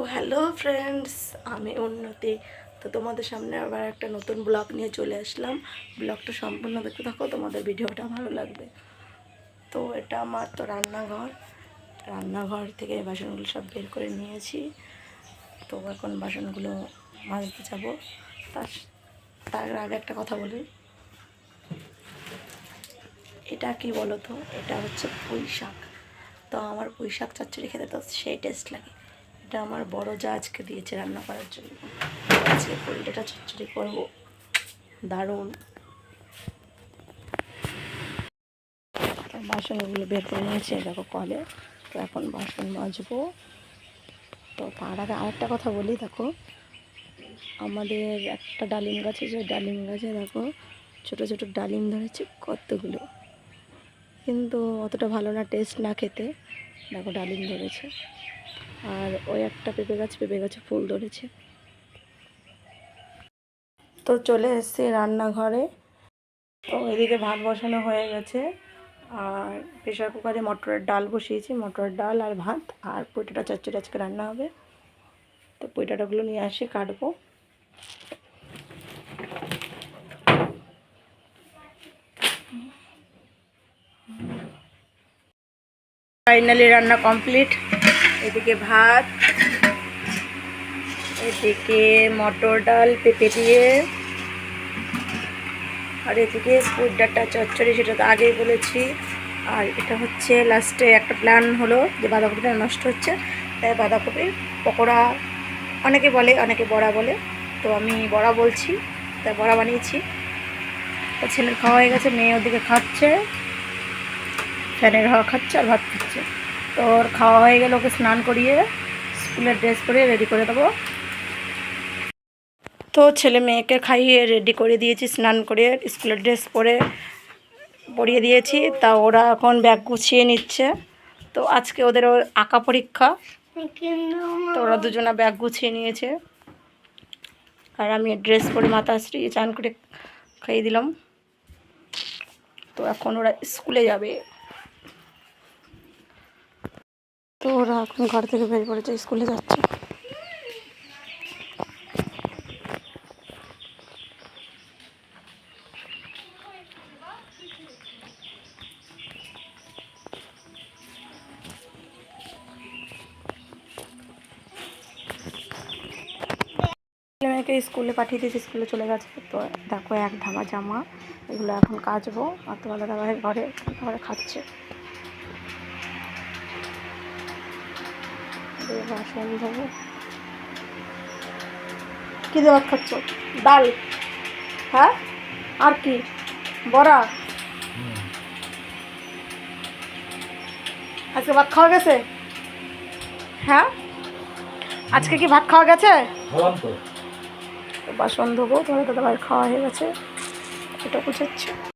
Hello friends, আমি উন্নতি। তো তোমাদের সামনে আবার একটা নতুন ব্লগ নিয়ে চলে আসলাম। ব্লগটা সম্পূর্ণ দেখতে থাকো, তোমাদের ভিডিওটা ভালো লাগবে। তো এটা আমার তো রান্নাঘর। রান্নাঘর থেকে বাসনগুলো সব বের করে নিয়েছি। তো এখন বাসনগুলো মাজতে যাব। তার তার আগে একটা কথা বলি। এটা কি বলো তো এটা হচ্ছে পুঁই শাক। তো আমার পুঁই শাক চচ্চড়ি খেতে তো সেই টেস্ট লাগে। এটা আমার বড় যা আজকে দিয়েছে রান্না করার জন্য। আজকে পোলট্রিটা চচ্চড়ি করব। দারুণ। বাসনগুলো বের করে নিয়েছি দেখো কলে। তো এখন বাসন মাজবো। তো তার আগে আরেকটা কথা বলি, দেখো। আমাদের একটা ডালিম গাছ আছে ডালিম গাছে দেখো, ছোট ছোট ডালিম ধরেছে কতগুলো। কিন্তু অতটা ভালো না টেস্ট না খেতে। দেখো ডালিম ধরেছে। আর ওই একটা পেঁপে গাছ, পেঁপে গাছে ফুল ধরেছে। তো চলে এসেছি রান্নাঘরে। তো এদিকে ভাত বসানো হয়ে গেছে। আর প্রেশার কুকারে মটরের ডাল বসিয়েছি, মটরের ডাল আর ভাত। আর পৈটাটা চচ্চড়ি আজকে রান্না হবে। তো পৈটাটাগুলো নিয়ে আসি, কাটবো। ফাইনালি রান্না কমপ্লিট। এদিকে ভাত, এদিকে মটর ডাল, পেঁপে দিয়ে। আর এদিকে ফুড ডাটা চচ্চড়ি, সেটা তো আগেই বলেছি। আর এটা হচ্ছে লাস্টে একটা প্ল্যান হলো যে বাঁধাকপিটা নষ্ট হচ্ছে। তাই বাঁধাকপির পকোড়া, অনেকে বলে, অনেকে বড়া বলে। তো আমি বড়া বলছি, তাই বড়া বানিয়েছি। তো ছেলের খাওয়া হয়ে গেছে, মেয়ে ওদিকে খাচ্ছে, ফ্যানের হাওয়া খাচ্ছে আর ভাত খাচ্ছে। তো ওর খাওয়া হয়ে গেলে ওকে স্নান করিয়ে স্কুলের ড্রেস পরে রেডি করে দেবো। তো ছেলে মেয়েকে খাইয়ে রেডি করে দিয়েছি, স্নান করে স্কুলের ড্রেস পরে পরিয়ে দিয়েছি। তা ওরা এখন ব্যাগ গুছিয়ে নিচ্ছে। তো আজকে ওদের আঁকা পরীক্ষা। তো ওরা দুজনা ব্যাগ গুছিয়ে নিয়েছে। আর আমি ড্রেস পরে মাতাশ্রী চান করে খাইয়ে দিলাম। তো এখন ওরা স্কুলে যাবে। তো ওরা এখন ঘর থেকে বের পড়েছে স্কুলে যাচ্ছে। মেয়েকে স্কুলে পাঠিয়ে দিয়েছি, স্কুলে চলে গেছে। তো দেখো, এক ধামা জামা, এগুলো এখন কাচবো। আর তোমাদের ঘরে ঘরে খাচ্ছে। দিয়ে বাসন ধোবো কী দিয়ে ভাত খাচ্ছ? ডাল। হ্যাঁ? আর কি? বড়া। আজকে ভাত খাওয়া গেছে? হ্যাঁ? আজকে কি ভাত খাওয়া গেছে? বাসন ধোবো তোমার দাদা ভাই খাওয়া হয়ে গেছে। এটা বুঝাচ্ছে